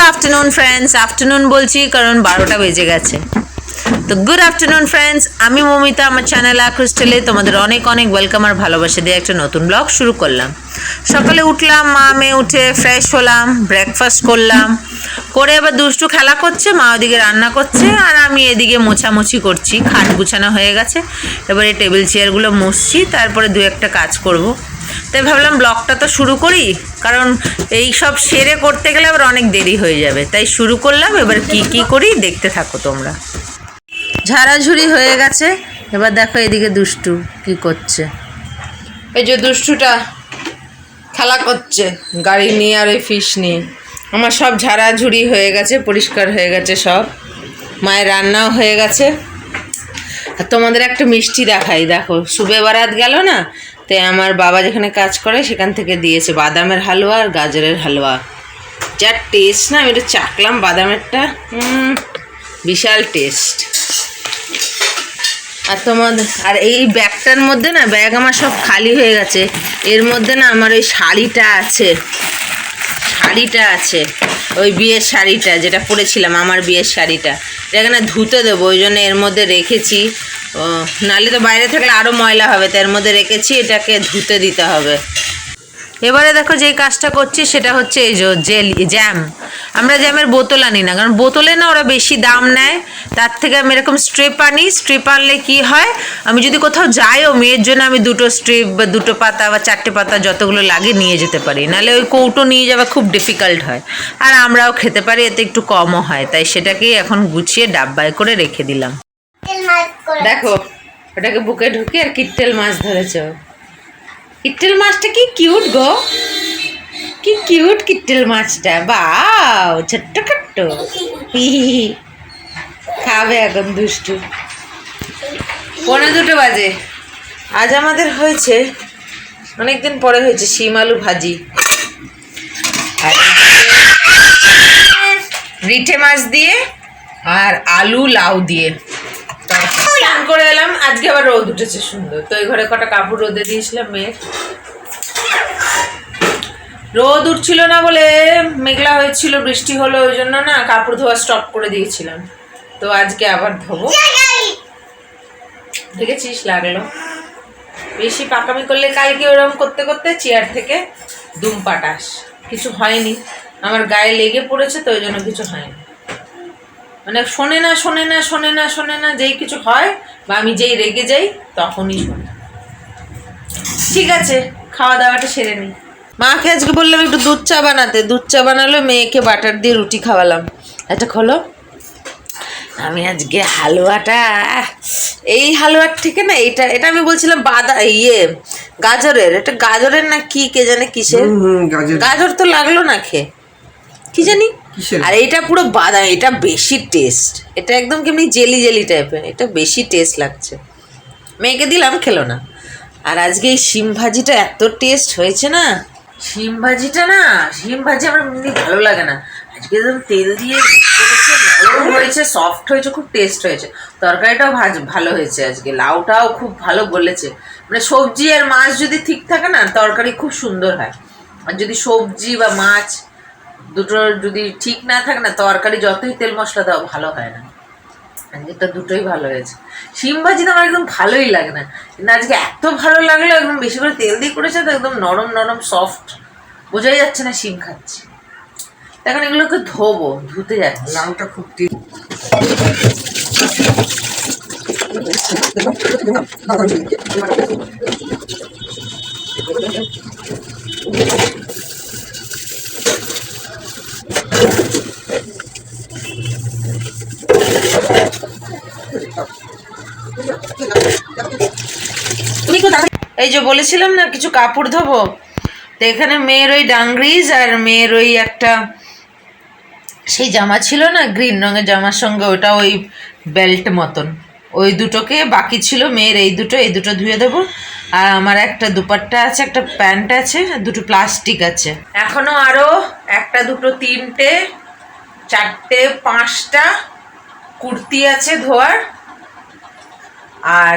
Good afternoon friends afternoon বলছি কারণ বারোটা বেজে গেছে। তো গুড আফটারনুন ফ্রেন্ডস আমি মমিতা, আমার চ্যানেল আক্রিস্টেলে তোমাদের অনেক অনেক ওয়েলকাম আর ভালোবাসা দিয়ে একটা নতুন ব্লগ শুরু করলাম। সকালে উঠলাম, মা মেয়ে উঠে ফ্রেশ হলাম ব্রেকফাস্ট করলাম। করে আবার দুষ্টু খেলা করছে, মা ওদিকে রান্না করছে, আর আমি এদিকে মোছামুছি করছি। খাট গুছানো হয়ে গেছে। এবারে টেবিল চেয়ারগুলো মুছছি, তারপরে দু একটা কাজ করব। তাই ভাবলাম ব্লগটা তো শুরু করি, কারণ এই সব সেরে করতে গেলে আবার অনেক দেরি হয়ে যাবে। তাই শুরু করলাম, এবার কি কি করি দেখতে থাকো তোমরা। ঝাড়াঝুড়ি হয়ে গেছে, এবার দেখো এদিকে দুষ্টু কি করছে। এই যে দুষ্টুটা খেলা করছে, গাড়ি নিয়ে আর ওই ফিশ নিয়ে। আমার সব ঝাড়াঝুড়ি হয়ে গেছে, পরিষ্কার হয়ে গেছে সব। মায়ের রান্নাও হয়ে গেছে। আর তোমাদের একটা মিষ্টি দেখাই, দেখো। সুবে বারাত গেল না? তাই আমার বাবা যেখানে কাজ করে সেখান থেকে দিয়েছে বাদামের হালুয়া আর গাজরের হালুয়া। যা টেস্ট না, আমি একটু চাকলাম বাদামেরটা। বিশাল টেস্ট আর তোমাদের আর এই ব্যাগটার মধ্যে না, ব্যাগ আমার সব খালি হয়ে গেছে। এর মধ্যে না আমার ওই শাড়িটা আছে। শাড়িটা আছে। ওই বিয়ের শাড়িটা, যেটা পরেছিলাম, আমার বিয়ের শাড়িটা। এখানে ধুতে দেবো, ওই জন্য এর মধ্যে রেখেছি। ও, নাহলে তো বাইরে থাকলে আরও ময়লা হবে তো এর মধ্যে রেখেছি এটাকে ধুতে দিতে হবে। এবারে দেখো যেই কাজটা করছি সেটা হচ্ছে এই যে জেলি জ্যাম। আমরা জ্যামের বোতল আনি না কারণ বোতলে না ওরা বেশি দাম নেয় তার থেকে আমি এরকম স্ট্রিপ আনি স্ট্রিপ আনলে কি হয় আমি যদি কোথাও যাইও মেয়ের জন্য আমি দুটো স্ট্রিপ বা দুটো পাতা বা চারটে পাতা যতগুলো লাগে নিয়ে যেতে পারি নাহলে ওই কৌটো নিয়ে যাওয়া খুব ডিফিকাল্ট হয়। আর আমরাও খেতে পারি এতে একটু কমও হয় তাই সেটাকেই এখন গুছিয়ে ডাব্বায় করে রেখে দিলাম। দেখো, ওটাকে বুকে ঢুকে আর কিট্টেল মাছ ধরেছে। কিট্টেল মাছটা কি কিউট গো? কি কিউট কিট্টেল মাছটা, বাও, ছোট্ট খাট্ট। খাবে এখন দুষ্টু। পনেরো দুটো বাজে। আজ আমাদের হয়েছে, অনেকদিন পরে হয়েছে শিম আলু ভাজি। রিঠে মাছ দিয়ে আর আলু লাউ দিয়ে। করে এলাম, আজকে আবার রোদ উঠেছে, সুন্দর। তো এই ঘরে কটা কাপড় রোদে দিয়েছিলাম মেয়ের। রোদ উঠছিল না বলে মেঘলা হয়েছিল, বৃষ্টি হলো, ওই জন্য না কাপড় ধোয়া স্টপ করে দিয়েছিলাম। তো আজকে আবার ধোবো। দেখেছিস লাগল? বেশি পাকামি করলে কালকে ওরকম করতে করতে চেয়ার থেকে দুম পাটাস কিছু হয়নি। আমার গায়ে লেগে পড়েছে, তো ওই জন্য কিছু হয়নি। মানে শোনে না শোনে না শোনে না শোনে না যেই কিছু হয় বা আমি যেই রেগে যাই তখনই শোনে। ঠিক আছে খাওয়া দাওয়াটা সেরে নিই মাকে আজকে বললাম একটু দুধ চা বানাতে। দুধ চা বানালো মেয়েকে বাটার দিয়ে রুটি খাওয়ালাম। এটা খোলো। আমি আজকে হালুয়াটা এই হালুয়ার থেকে না এটা এটা আমি বলছিলাম বাদা ইয়ে গাজরের। এটা গাজরের না কি কে জানে কিসের? গাজর তো লাগল না খেয়ে। কি জানি? আর এটা পুরো বাদাম এটা বেশি টেস্ট এটা একদম কেমনি জেলি জেলি টাইপের এটা বেশি টেস্ট লাগছে। মেয়েকে দিলাম খেলো না। আর আজকে এই শিম ভাজিটা এত টেস্ট হয়েছে না? শিম ভাজিটা না শিম ভাজি আমার এমনি ভালো লাগে না। আজকে একদম তেল দিয়ে নরম হয়েছে সফট হয়েছে খুব টেস্ট হয়েছে। তরকারিটাও ভাজ ভালো হয়েছে আজকে। লাউটাও খুব ভালো গলেছে। মানে সবজি আর মাছ যদি ঠিক থাকে না তরকারি খুব সুন্দর হয়। আর যদি সবজি বা মাছ দুটো যদি ঠিক না থাকে না তরকারি যতই তেল মশলা দাও ভালো হয় না আজকেটা দুটোই ভালো হয়েছে শিম ভাজি তো আমার একদম ভালোই লাগে না কিন্তু আজকে এত ভালো লাগল একদম বেশি করে তেল দিয়ে করেছে তো একদম নরম নরম সফট বোঝাই যাচ্ছে না শিম খাচ্ছি এখন এগুলোকে ধোবো ধুতে যাচ্ছে লাউটা খুব টেস্ট এই যে বলেছিলাম না, কিছু কাপড় ধোবো? তো এখানে মেয়ের ওই ডাংরিজ আর মেয়ের ওই একটা সেই জামা ছিল না, গ্রিন রঙের জামার সঙ্গে ওটা ওই বেল্ট মতন। ওই দুটোকে বাকি ছিল, মেয়ের এই দুটো এই দুটো ধুয়ে দেবো। আর আমার একটা দুপাট্টা আছে, একটা প্যান্ট আছে, দুটো প্লাস্টিক আছে। এখনও আরও একটা, দুটো, তিনটে, চারটে, পাঁচটা কুর্তি আছে ধোয়ার। আর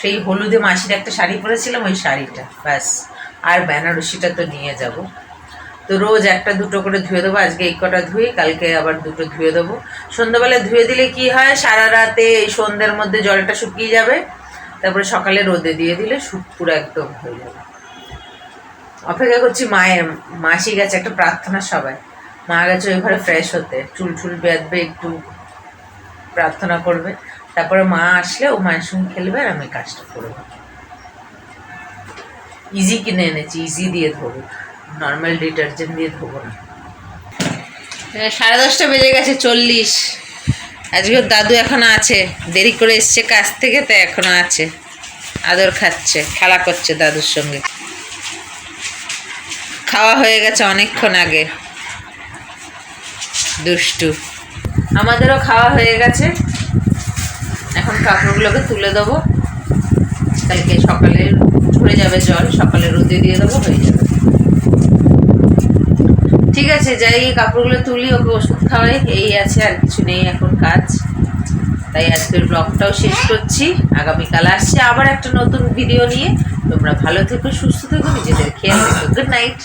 সেই হলুদে মাসির একটা শাড়ি পরেছিলাম, ওই শাড়িটা, ব্যাস। আর বেনারসিটা তো নিয়ে যাব। তো রোজ একটা দুটো করে ধুয়ে দেবো, আজকে এই কটা ধুয়ে কালকে আবার দুটো ধুয়ে দেবো। সন্ধ্যাবেলা ধুয়ে দিলে কি হয়, সারা রাতে এই সন্ধ্যের মধ্যে জলটা শুকিয়ে যাবে, তারপরে সকালে রোদে দিয়ে দিলে পুরো একদম হয়ে যাবে। অপেক্ষা করছি মায়ের মাসি গেছে একটা প্রার্থনা সবাই মা গেছে ওই ঘরে ফ্রেশ হতে চুল চুল বেঁধবে, একটু প্রার্থনা করবে। তারপরে মা আসলে ও মায়ের সঙ্গে খেলবে আর আমি কাজটা করব ইজি কিনে এনেছি ইজি দিয়ে ধোবো। নর্মাল ডিটারজেন্ট দিয়ে ধোবো না। সাড়ে দশটা বেজে গেছে চল্লিশ। আজকে দাদু এখনও আছে। দেরি করে এসছে কাজ থেকে তাই এখনও আছে। আদর খাচ্ছে খেলা করছে দাদুর সঙ্গে। খাওয়া হয়ে গেছে অনেকক্ষণ আগে। দুষ্টু। আমাদেরও খাওয়া হয়ে গেছে। কাপড়গুলোকে তুলে দেবো। কালকে সকালে ঝরে যাবে জল, সকালে রোদে দিয়ে দেবো, হয়ে যাবে। ঠিক আছে, যাই কাপড়গুলো তুলি, ওকে ওষুধ খাওয়াই, এই আছে, আর কিছু নেই এখন কাজ। তাই আজকের ব্লগটাও শেষ করছি। আগামীকাল আসছে আবার একটা নতুন ভিডিও নিয়ে। তোমরা ভালো থেকো, সুস্থ থেকো, নিজেদের খেয়াল রেখো। Good night